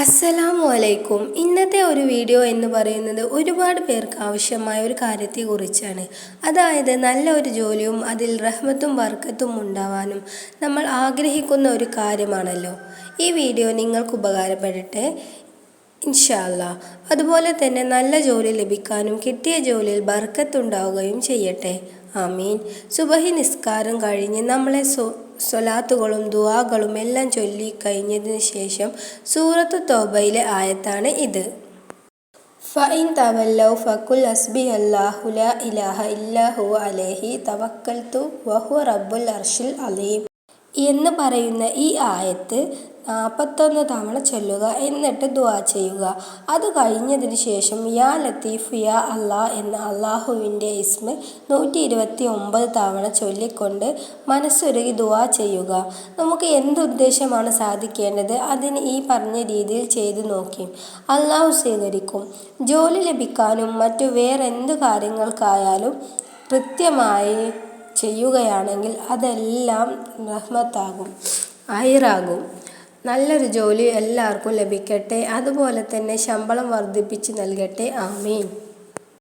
അസ്സലാമു അലൈക്കും ഇന്നത്തെ ഒരു വീഡിയോ എന്ന് പറയുന്നത് ഒരുപാട് പേർക്ക് ആവശ്യമായ ഒരു കാര്യത്തെക്കുറിച്ചാണ്. അതായത് നല്ല ഒരു ജോലിയും അതിൽ റഹ്മത്തും വർക്കത്തും ഉണ്ടാവാനും നമ്മൾ ആഗ്രഹിക്കുന്ന ഒരു കാര്യമാണല്ലോ. ഈ വീഡിയോ നിങ്ങൾക്ക് ഉപകാരപ്പെടട്ടെ. ഇൻഷാല്ല അതുപോലെ തന്നെ നല്ല ജോലി ലഭിക്കാനും കിട്ടിയ ജോലിയിൽ ബർക്കത്തുണ്ടാവുകയും ചെയ്യട്ടെ. ആമീൻ. സുബഹി നിസ്കാരം കഴിഞ്ഞ് നമ്മളെ സ്വ സ്വലാത്തുകളും ദുവാകളും എല്ലാം ചൊല്ലി കഴിഞ്ഞതിന് ശേഷം സൂറത്ത് തോബയിലെ ആയത്താണ് ഇത്. ഫൈൻ തവല്ലൗ ഫക്കുൽ അസ്ബി അല്ലാഹു ലാ ഇലാഹ ഇല്ലാഹു അലൈഹി തവക്കൽതു വഹുവ റബ്ബുൽ അർഷിൽ അലീം. എന്ന് പറയുന്ന ഈ ആയത്ത് നാൽപ്പത്തൊന്ന് തവണ ചൊല്ലുക എന്നിട്ട് ദുആ ചെയ്യുക. അത് കഴിഞ്ഞതിന് ശേഷം യാ ലത്തീഫ് യാ അല്ലാ എന്ന അള്ളാഹുവിന്റെ ഇസ്മ നൂറ്റി ഇരുപത്തി ഒമ്പത് തവണ ചൊല്ലിക്കൊണ്ട് മനസ്സൊരുകി ദുആ ചെയ്യുക. നമുക്ക് എന്തുദ്ദേശമാണ് സാധിക്കേണ്ടത്? അതിന് ഈ പറഞ്ഞ രീതിയിൽ ചെയ്തു നോക്കി. അള്ളാഹു സ്വീകരിക്കും. ജോലി ലഭിക്കാനും മറ്റു വേറെന്ത് കാര്യങ്ങൾക്കായാലും കൃത്യമായി ചെയ്യുകയാണെങ്കിൽ അതെല്ലാം റഹ്മത്താകും ഹൈറാകും നല്ലൊരു ജോലി എല്ലാവർക്കും ലഭിക്കട്ടെ. അതുപോലെ തന്നെ ശമ്പളം വർദ്ധിപ്പിച്ച് നൽകട്ടെ. ആമീൻ.